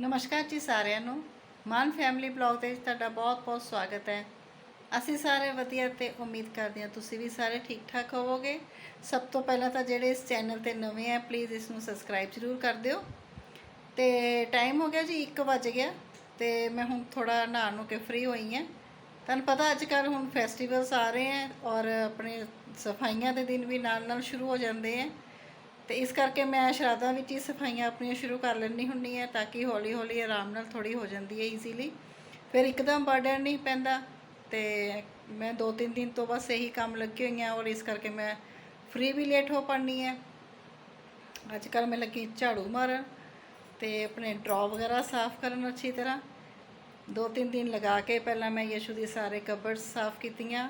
ਨਮਸਕਾਰ ਜੀ ਸਾਰਿਆਂ ਨੂੰ। ਮਾਨ ਫੈਮਿਲੀ ਬਲੌਗ 'ਤੇ ਤੁਹਾਡਾ ਬਹੁਤ-ਬਹੁਤ ਸਵਾਗਤ ਹੈ। ਅਸੀਂ ਸਾਰੇ ਵਧੀਆ ਤੇ ਉਮੀਦ ਕਰਦੇ ਹਾਂ ਤੁਸੀਂ ਵੀ ਸਾਰੇ ਠੀਕ ਠਾਕ ਹੋਵੋਗੇ। ਸਭ ਤੋਂ ਪਹਿਲਾਂ ਤਾਂ ਜਿਹੜੇ ਇਸ ਚੈਨਲ ਤੇ ਨਵੇਂ ਆ ਪਲੀਜ਼ ਇਸ ਨੂੰ ਸਬਸਕ੍ਰਾਈਬ ਜ਼ਰੂਰ ਕਰ ਦਿਓ। ਤੇ ਟਾਈਮ ਹੋ ਗਿਆ ਜੀ 1 ਵਜ ਗਿਆ ਤੇ ਮੈਂ ਹੁਣ ਥੋੜਾ ਨਹਾ ਨੂੰ ਕੇ ਫ੍ਰੀ ਹੋਈ ਹਾਂ। ਤੁਹਾਨੂੰ ਪਤਾ ਅੱਜ ਕੱਲ ਹੁਣ ਫੈਸਟੀਵਲਸ ਆ ਰਹੇ ਆ ਔਰ ਆਪਣੇ ਸਫਾਈਆਂ ਦੇ ਦਿਨ ਵੀ ਨਾਲ ਨਾਲ ਸ਼ੁਰੂ ਹੋ ਜਾਂਦੇ ਆ। ਤੇ ਇਸ ਕਰਕੇ ਮੈਂ ਸ਼ਰਾਧਾਂ ਵਿੱਚ ਹੀ ਸਫਾਈਆਂ ਆਪਣੀਆਂ ਸ਼ੁਰੂ ਕਰ ਲੈਣੀ ਹੁੰਦੀ ਹੈ ਤਾਂ ਕਿ ਹੌਲੀ ਹੌਲੀ ਆਰਾਮ ਨਾਲ ਥੋੜੀ ਹੋ ਜਾਂਦੀ ਹੈ ਈਜ਼ੀਲੀ ਫਿਰ ਇੱਕਦਮ ਬਰਡਨ ਨਹੀਂ ਪੈਂਦਾ ਤੇ ਮੈਂ ਦੋ ਤਿੰਨ ਦਿਨ ਤੋਂ ਬਸ ਇਹੀ ਕੰਮ ਲੱਗੀ ਹੋਈ ਹਾਂ ਔਰ ਇਸ ਕਰਕੇ ਮੈਂ ਫ੍ਰੀ ਵੀ ਲੇਟ ਹੋ ਪਾਣੀ ਹੈ। ਅੱਜ ਕੱਲ ਮੈਂ ਲੱਗੀ ਝਾੜੂ ਮਾਰਨ ਤੇ ਆਪਣੇ ਡਰਾ ਵਗੈਰਾ ਸਾਫ਼ ਕਰਨ ਅੱਛੀ ਤਰ੍ਹਾਂ। ਦੋ ਤਿੰਨ ਦਿਨ ਲਗਾ ਕੇ ਪਹਿਲਾਂ ਮੈਂ ਯਸ਼ੂ ਦੇ ਸਾਰੇ ਕਬਰਡਸ ਸਾਫ਼ ਕੀਤੀਆਂ।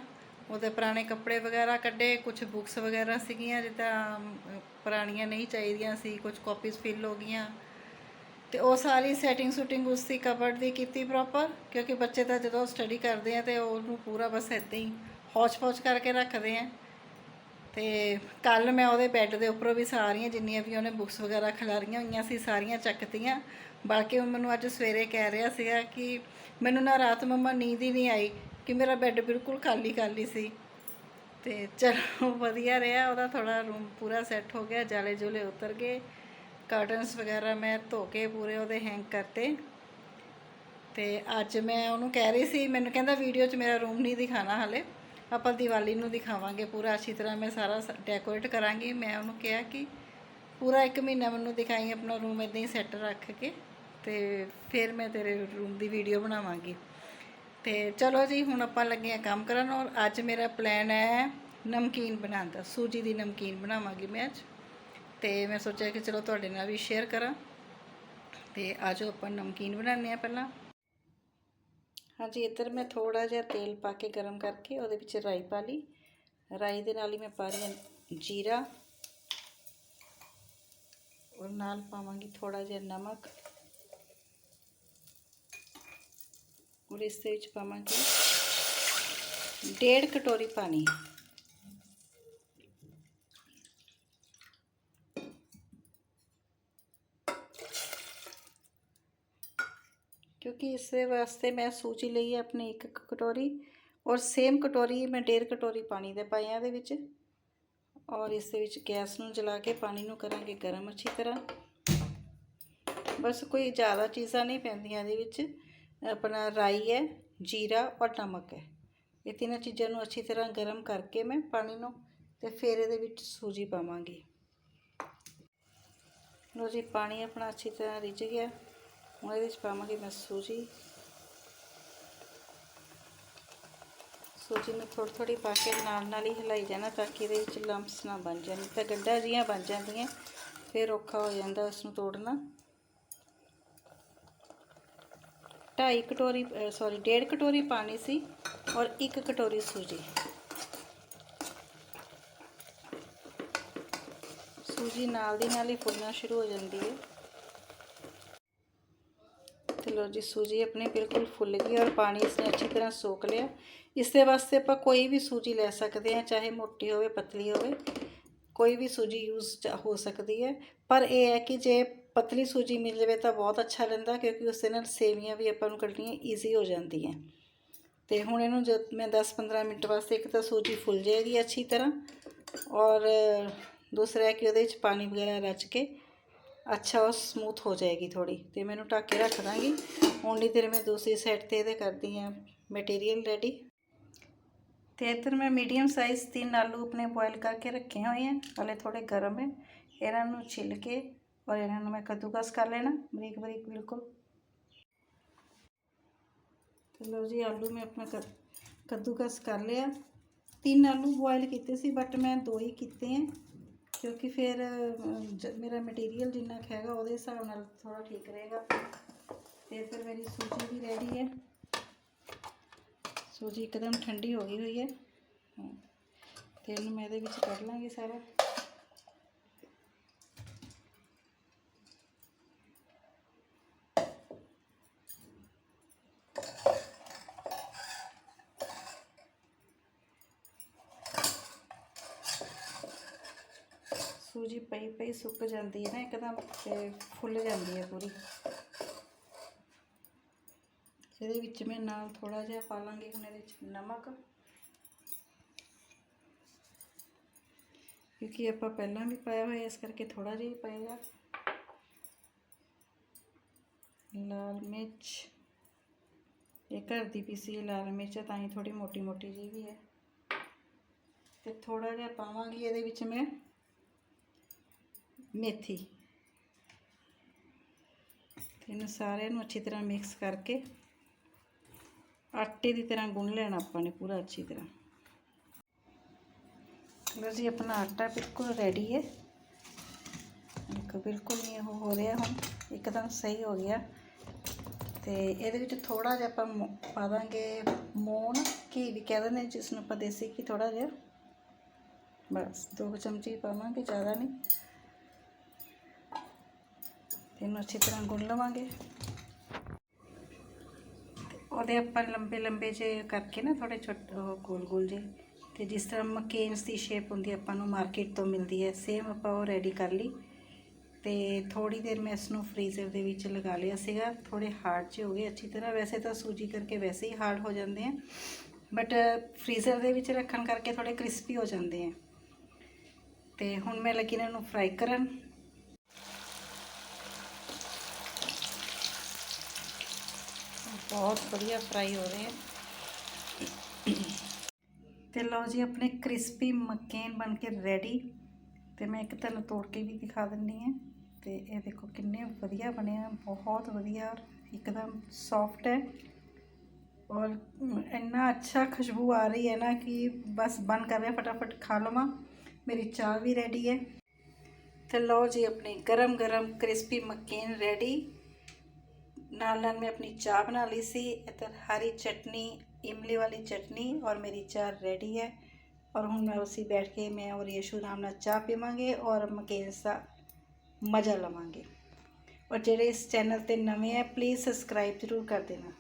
ਉਹਦੇ ਪੁਰਾਣੇ ਕੱਪੜੇ ਵਗੈਰਾ ਕੱਢੇ ਕੁਝ ਬੁੱਕਸ ਵਗੈਰਾ ਸੀਗੀਆਂ, ਜਿੱਦਾਂ ਪੁਰਾਣੀਆਂ ਨਹੀਂ ਚਾਹੀਦੀਆਂ ਸੀ ਕੁਝ ਕਾਪੀਜ਼ ਫਿਲ ਹੋ ਗਈਆਂ। ਤੇ ਉਹ ਸਾਰੀ ਸੈਟਿੰਗ ਸ਼ੂਟਿੰਗ ਉਸ ਦੀ ਕਬਰਡ ਦੀ ਕੀਤੀ ਪ੍ਰੋਪਰ ਕਿਉਂਕਿ ਬੱਚੇ ਤਾਂ ਜਦੋਂ ਸਟੱਡੀ ਕਰਦੇ ਆ ਤੇ ਉਹਨੂੰ ਪੂਰਾ ਬਸ ਏਦਾਂ ਹੀ ਹੌਚ-ਪੌਚ ਕਰਕੇ ਰੱਖਦੇ ਆ। ਤੇ ਕੱਲ ਮੈਂ ਉਹਦੇ ਬੈੱਡ ਦੇ ਉੱਪਰੋਂ ਵੀ ਸਾਰੀਆਂ, ਜਿੰਨੀਆਂ ਵੀ ਉਹਨੇ ਬੁੱਕਸ ਵਗੈਰਾ ਖਿਲਾਰੀਆਂ ਹੋਈਆਂ ਸੀ, ਸਾਰੀਆਂ ਚੱਕਤੀਆਂ ਬਲਕਿ ਉਹ ਮੈਨੂੰ ਅੱਜ ਸਵੇਰੇ ਕਹਿ ਰਿਹਾ ਸੀਗਾ ਕਿ ਮੈਨੂੰ ਨਾ ਰਾਤ ਮੰਮਾ ਨੀਂਦ ਹੀ ਨਹੀਂ ਆਈ। ਕਿ ਮੇਰਾ ਬੈੱਡ ਬਿਲਕੁਲ ਖਾਲੀ ਖਾਲੀ ਸੀ। ਤੇ ਚਲੋ, ਵਧੀਆ ਰਿਹਾ। ਉਹਦਾ ਥੋੜਾ ਰੂਮ ਪੂਰਾ ਸੈੱਟ ਹੋ ਗਿਆ। ਜਾਲੇ ਜੁਲੇ ਉਤਰ ਗਏ। ਕਰਟਨਸ ਵਗੈਰਾ ਮੈਂ ਧੋ ਕੇ ਪੂਰੇ ਉਹਦੇ ਹੈਂਗ ਕਰਤੇ। ਤੇ ਅੱਜ ਮੈਂ ਉਹਨੂੰ ਕਹਿ ਰਹੀ ਸੀ, ਮੈਨੂੰ ਕਹਿੰਦਾ ਵੀਡੀਓ 'ਚ ਮੇਰਾ ਰੂਮ ਨਹੀਂ ਦਿਖਾਣਾ ਹਲੇ। ਆਪਾਂ ਦੀਵਾਲੀ ਨੂੰ ਦਿਖਾਵਾਂਗੇ ਪੂਰਾ। ਅੱਛੀ ਤਰ੍ਹਾਂ ਮੈਂ ਸਾਰਾ ਡੈਕੋਰੇਟ ਕਰਾਂਗੀ। ਮੈਂ ਉਹਨੂੰ ਕਿਹਾ ਕਿ ਪੂਰਾ ਇੱਕ ਮਹੀਨਾ ਮੈਨੂੰ ਦਿਖਾਈ, ਆਪਣਾ ਰੂਮ ਇਦਾਂ ਹੀ ਸੈੱਟ ਰੱਖ ਕੇ। ਤੇ ਫਿਰ ਮੈਂ ਤੇਰੇ ਰੂਮ ਦੀ ਵੀਡੀਓ ਬਣਾਵਾਂਗੀ। ਤੇ ਚਲੋ ਜੀ, ਹੁਣ ਆਪਾਂ ਲੱਗੇ ਆ ਕੰਮ ਕਰਨ ਔਰ ਅੱਜ ਮੇਰਾ ਪਲਾਨ ਹੈ ਨਮਕੀਨ ਬਣਾਉਣ ਦਾ। ਸੂਜੀ ਦੀ ਨਮਕੀਨ ਬਣਾਵਾਂਗੀ ਮੈਂ ਅੱਜ। ਤੇ ਮੈਂ ਸੋਚਿਆ ਕਿ ਚਲੋ ਤੁਹਾਡੇ ਨਾਲ ਵੀ ਸ਼ੇਅਰ ਕਰਾਂ। ਤੇ ਆਜੋ ਆਪਾਂ ਨਮਕੀਨ ਬਣਾਉਂਦੇ ਆ ਪਹਿਲਾਂ। ਹਾਂਜੀ, ਇੱਧਰ ਮੈਂ ਥੋੜਾ ਜਿਹਾ ਤੇਲ ਪਾ ਕੇ ਗਰਮ ਕਰਕੇ ਉਹਦੇ ਵਿੱਚ ਰਾਈ ਪਾ ਲਈ। ਰਾਈ ਦੇ ਨਾਲ ਹੀ ਮੈਂ ਪਾ ਰਹੀ ਹਾਂ ਜੀਰਾ। ਔਰ ਨਾਲ ਪਾਵਾਂਗੀ ਥੋੜਾ ਜਿਹਾ ਨਮਕ। ਔਰ ਇਸ ਦੇ ਵਿੱਚ ਪਾਵਾਂਗੇ। ਡੇਢ ਕਟੋਰੀ ਪਾਣੀ। ਕਿਉਂਕਿ ਇਸ ਦੇ ਵਾਸਤੇ ਮੈਂ ਸੂਜੀ ਲਈ ਹੈ ਆਪਣੀ ਇੱਕ ਕਟੋਰੀ ਔਰ ਸੇਮ ਕਟੋਰੀ ਮੈਂ ਡੇਢ ਕਟੋਰੀ ਪਾਣੀ ਦੇ ਪਾਇਆ ਇਹਦੇ ਵਿੱਚ। ਔਰ ਇਸ ਦੇ ਵਿੱਚ ਗੈਸ ਨੂੰ ਜਲਾ ਕੇ ਪਾਣੀ ਨੂੰ ਕਰਾਂਗੇ ਗਰਮ ਅੱਛੀ ਤਰ੍ਹਾਂ। ਬਸ ਕੋਈ ਜ਼ਿਆਦਾ ਚੀਜ਼ਾਂ ਨਹੀਂ ਪੈਂਦੀਆਂ ਇਹਦੇ ਵਿੱਚ। ਆਪਣਾ ਰਾਈ ਹੈ, ਜੀਰਾ ਔਰ ਨਮਕ ਹੈ। ਇਹ ਤਿੰਨਾਂ ਚੀਜ਼ਾਂ ਨੂੰ ਅੱਛੀ ਤਰ੍ਹਾਂ ਗਰਮ ਕਰਕੇ ਮੈਂ ਪਾਣੀ ਨੂੰ ਤੇ ਫਿਰ ਇਹਦੇ ਵਿੱਚ ਸੂਜੀ ਪਾਵਾਂਗੀ। ਲੋ ਜੀ, ਪਾਣੀ ਆਪਣਾ ਅੱਛੀ ਤਰ੍ਹਾਂ ਰਿੱਝ ਗਿਆ। ਹੁਣ ਇਹਦੇ ਵਿੱਚ ਪਾਵਾਂਗੀ ਮੈਂ ਸੂਜੀ। ਸੂਜੀ ਨੂੰ ਥੋੜੀ ਥੋੜੀ ਪਾ ਕੇ ਨਾਲ ਨਾਲ ਹੀ ਹਿਲਾਈ ਜਾਣਾ ਤਾਂ ਕਿ ਇਹਦੇ ਵਿੱਚ ਲੰਪਸ ਨਾ ਬਣ ਜਾਣ। ਤਾਂ ਗੱਡਾ ਜੀਆਂ ਬਣ ਜਾਂਦੀਆਂ, ਫਿਰ ਔਖਾ ਹੋ ਜਾਂਦਾ ਉਸ ਨੂੰ ਤੋੜਨਾ। ਢਾਈ ਕਟੋਰੀ ਸੌਰੀ ਡੇਢ ਕਟੋਰੀ ਪਾਣੀ ਸੀ ਔਰ ਇੱਕ ਕਟੋਰੀ ਸੂਜੀ। ਸੂਜੀ ਨਾਲ ਦੀ ਨਾਲ ਹੀ ਫੁੱਲਣਾ ਸ਼ੁਰੂ ਹੋ ਜਾਂਦੀ ਹੈ। ਤੇ ਲੋ ਜੀ, ਸੂਜੀ ਆਪਣੀ ਬਿਲਕੁਲ ਫੁੱਲ ਗਈ ਔਰ ਪਾਣੀ ਇਸਨੇ ਅੱਛੀ ਤਰ੍ਹਾਂ ਸੋਖ ਲਿਆ। ਇਸ ਦੇ ਵਾਸਤੇ ਆਪਾਂ ਕੋਈ ਵੀ ਸੂਜੀ ਲੈ ਸਕਦੇ ਹਾਂ, ਚਾਹੇ ਮੋਟੀ ਹੋਵੇ, ਪਤਲੀ ਹੋਵੇ। ਕੋਈ ਵੀ ਸੂਜੀ ਯੂਜ਼ ਹੋ ਸਕਦੀ ਹੈ। ਪਰ ਇਹ ਹੈ ਕਿ ਜੇ ਪਤਲੀ ਸੂਜੀ ਮਿਲ ਜਾਵੇ ਤਾਂ ਬਹੁਤ ਅੱਛਾ ਰਹਿੰਦਾ ਕਿਉਂਕਿ ਉਸ ਦੇ ਨਾਲ ਸੇਵੀਆਂ ਵੀ ਆਪਾਂ ਨੂੰ ਕੱਢਣੀਆਂ ਈਜ਼ੀ ਹੋ ਜਾਂਦੀਆਂ। ਤੇ ਹੁਣ ਇਹਨੂੰ ਜਦ ਮੈਂ 10-15 ਮਿੰਟ ਵਾਸਤੇ ਇੱਕ ਤਾਂ ਸੂਜੀ ਫੁੱਲ ਜਾਏਗੀ ਅੱਛੀ ਤਰ੍ਹਾਂ ਔਰ ਦੂਸਰਾ ਹੈ ਕਿ ਉਹਦੇ ਵਿੱਚ ਪਾਣੀ ਵਗੈਰਾ ਰਚ ਕੇ ਅੱਛਾ ਉਹ ਸਮੂਥ ਹੋ ਜਾਏਗੀ ਥੋੜੀ ਤੇ ਮੈਨੂੰ ਢੱਕ ਕੇ ਰੱਖ ਦਾਂਗੀ। ਓਨਲੀ ਦੇਰ ਮੈਂ ਦੂਸਰੀ ਸਾਈਡ ਤੇ ਇਹਦੇ ਕਰਦੀ ਹਾਂ ਮਟੀਰੀਅਲ ਰੈਡੀ ਤੇ ਇੱਧਰ ਮੈਂ ਮੀਡੀਅਮ ਸਾਈਜ਼ ਤਿੰਨ ਆਲੂ ਆਪਣੇ ਬੋਇਲ ਕਰਕੇ ਰੱਖੇ ਹੋਏ ਹਨ ਹਲੇ ਥੋੜੇ ਗਰਮ ਹੈ। ਇਹਨਾਂ ਨੂੰ ਛਿੱਲ ਕੇ ਔਰ ਇਹਨਾਂ ਨੂੰ ਮੈਂ ਕੱਦੂਕਸ ਕਰ ਲੈਣਾ, ਬਰੀਕ ਬਰੀਕ ਬਿਲਕੁਲ। ਤੇ ਲਓ ਜੀ, ਆਲੂ ਮੈਂ ਆਪਣਾ ਕੱਦ- ਕੱਦੂਕਸ ਕਰ ਲਿਆ। ਤਿੰਨ ਆਲੂ ਬੋਇਲ ਕੀਤੇ ਸੀ ਬਟ ਮੈਂ ਦੋ ਹੀ ਕੀਤੇ ਹੈ, ਕਿਉਂਕਿ ਫਿਰ ਜ- ਮੇਰਾ ਮਟੀਰੀਅਲ ਜਿੰਨਾ ਕੁ ਹੈਗਾ ਉਹਦੇ ਹਿਸਾਬ ਨਾਲ ਥੋੜਾ ਠੀਕ ਰਹੇਗਾ। ਤੇ ਫਿਰ ਮੇਰੀ ਸੂਜੀ ਵੀ ਰੈਡੀ ਹੈ। ਸੂਜੀ ਇੱਕਦਮ ਠੰਡੀ ਹੋ ਗਈ ਹੋਈ ਹੈ। ਤੇ ਇਹਨੂੰ ਮੈਂ ਇਹਦੇ ਵਿੱਚ ਕੱਢ ਲਾਂਗੀ ਸਾਰਾ। ਸੂਜੀ ਪਈ ਪਈ ਸੁੱਕ ਜਾਂਦੀ ਹੈ ਨਾ, ਇੱਕਦਮ ਤੇ ਫੁੱਲ ਜਾਂਦੀ ਹੈ ਪੂਰੀ। ਇਹਦੇ ਵਿੱਚ ਮੈਂ ਨਾਲ ਥੋੜਾ ਜਿਹਾ ਪਾ ਲਾਂਗੀ, ਹੁਣ ਇਹਦੇ ਵਿੱਚ ਨਮਕ। ਕਿਉਂਕਿ ਆਪਾਂ ਪਹਿਲਾਂ ਵੀ ਪਾਇਆ ਹੋਇਆ, ਇਸ ਕਰਕੇ ਥੋੜਾ ਜਿਹਾ ਹੀ ਪਏਗਾ ਲਾਲ ਮਿਰਚ। ਇਹ ਘਰ ਦੀ ਪੀਸੀ ਲਾਲ ਮਿਰਚ, ਤਾਂ ਹੀ ਥੋੜੀ ਮੋਟੀ ਮੋਟੀ ਜਿਹੀ ਵੀ ਹੈ। ਤੇ ਥੋੜਾ ਜਿਹਾ ਪਾਵਾਂਗੀ, ਇਹਦੇ ਵਿੱਚ ਮੈਂ ਮੇਥੀ। ਤੇ ਇਹਨੂੰ ਸਾਰਿਆਂ ਨੂੰ ਅੱਛੀ ਤਰ੍ਹਾਂ ਮਿਕਸ ਕਰਕੇ ਆਟੇ ਦੀ ਤਰ੍ਹਾਂ ਗੁੰਨ ਲੈਣਾ ਆਪਾਂ ਨੇ ਪੂਰਾ ਅੱਛੀ ਤਰ੍ਹਾਂ। ਲਓ ਜੀ, ਆਪਣਾ ਆਟਾ ਬਿਲਕੁਲ ਰੈਡੀ ਹੈ। ਦੇਖੋ, ਬਿਲਕੁਲ ਨਹੀਂ ਉਹ ਹੋ ਰਿਹਾ ਹੁਣ। ਇੱਕਦਮ ਸਹੀ ਹੋ ਗਿਆ। ਤੇ ਇਹਦੇ ਵਿੱਚ ਥੋੜਾ ਜਿਹਾ ਆਪਾਂ ਮੋ- ਪਾ ਦਾਂਗੇ ਮੋਣ ਘੀ ਵੀ ਕਹਿ ਦਿੰਦੇ ਜਿਸ ਨੂੰ ਆਪਾਂ ਦੇਸੀ ਘੀ ਥੋੜਾ ਜਿਹਾ। ਬਸ, ਦੋ ਕੁ ਚਮਚੇ ਪਾਵਾਂਗੇ, ਜ਼ਿਆਦਾ ਨਹੀਂ। ਇਹਨੂੰ ਅੱਛੀ ਤਰ੍ਹਾਂ ਗੁੰਨ ਲਵਾਂਗੇ। ਤੇ ਉਹਦੇ ਆਪਾਂ ਲੰਬੇ ਲੰਬੇ ਜੇ ਕਰਕੇ ਨਾ ਥੋੜੇ ਛੋਟੇ ਗੋਲ ਗੋਲ ਜੇ, ਤੇ ਜਿਸ ਤਰ੍ਹਾਂ ਮਕੇਨਸ ਦੀ ਸ਼ੇਪ ਹੁੰਦੀ ਆਪਾਂ ਨੂੰ ਮਾਰਕੀਟ ਤੋਂ ਮਿਲਦੀ ਹੈ ਸੇਮ ਆਪਾਂ ਉਹ ਰੈਡੀ ਕਰ ਲਈ। ਤੇ ਥੋੜੀ ਦੇਰ ਮੈਂ ਇਸ ਨੂੰ ਫ੍ਰੀਜ਼ਰ ਦੇ ਵਿੱਚ ਲਗਾ ਲਿਆ ਸੀਗਾ ਥੋੜੇ ਹਾਰਡ ਜਿਹੇ ਹੋ ਗਏ ਅੱਛੀ ਤਰ੍ਹਾਂ। ਵੈਸੇ ਤਾਂ ਸੂਜੀ ਕਰਕੇ ਵੈਸੇ ਹੀ ਹਾਰਡ ਹੋ ਜਾਂਦੇ ਆ ਬਟ ਫ੍ਰੀਜ਼ਰ ਦੇ ਵਿੱਚ ਰੱਖਣ ਕਰਕੇ ਥੋੜੇ ਕ੍ਰਿਸਪੀ ਹੋ ਜਾਂਦੇ ਆ। ਤੇ ਹੁਣ ਮੈਂ ਲੱਗੀ ਇਹਨਾਂ ਨੂੰ ਫਰਾਈ ਕਰਨ ਬਹੁਤ ਵਧੀਆ ਫਰਾਈ ਹੋ ਰਹੇ ਆ। ਤੇ ਲਓ ਜੀ, ਆਪਣੇ ਕ੍ਰਿਸਪੀ ਮਕੇਨ ਬਣ ਕੇ ਰੈਡੀ ਤੇ ਮੈਂ ਇੱਕ ਤੁਹਾਨੂੰ ਤੋੜ ਕੇ ਵੀ ਦਿਖਾ ਦਿੰਨੀ ਆ ਤੇ ਇਹ ਦੇਖੋ ਕਿੰਨੇ ਵਧੀਆ ਬਣੇ ਆ, ਬਹੁਤ ਵਧੀਆ ਇੱਕਦਮ ਸੌਫਟ ਹੈ। ਔਰ ਇੰਨਾ ਅੱਛਾ ਖੁਸ਼ਬੂ ਆ ਰਹੀ ਹੈ ਨਾ ਕਿ ਬਸ ਬਨ ਕਰ ਰਿਹਾ, ਫਟਾਫਟ ਖਾ ਲਵਾਂ। ਮੇਰੀ ਚਾਹ ਵੀ ਰੈਡੀ ਹੈ। ਤੇ ਲਓ ਜੀ, ਆਪਣੀ ਗਰਮ ਗਰਮ ਕ੍ਰਿਸਪੀ ਮਕੇਨ ਰੈਡੀ ਨਾਲ ਨਾਲ ਮੈਂ ਆਪਣੀ ਚਾਹ ਬਣਾ ਲਈ ਸੀ, ਇੱਧਰ ਹਰੀ ਚਟਨੀ, ਇਮਲੀ ਵਾਲੀ ਚਟਨੀ ਔਰ ਮੇਰੀ ਚਾਹ ਰੈਡੀ ਹੈ। ਔਰ ਹੁਣ ਮੈਂ ਉਸੇ ਬੈਠ ਕੇ ਮੈਂ ਔਰ ਯਸ਼ੂ ਆਰਾਮ ਨਾਲ ਚਾਹ ਪੀਵਾਂਗੇ ਔਰ ਮਕੇਨਸ ਦਾ ਮਜ਼ਾ ਲਵਾਂਗੇ। ਔਰ ਜਿਹੜੇ ਇਸ ਚੈਨਲ ਤੇ ਨਵੇਂ ਹੈ ਪਲੀਜ਼ ਸਬਸਕ੍ਰਾਈਬ ਜ਼ਰੂਰ ਕਰ ਦੇਣਾ।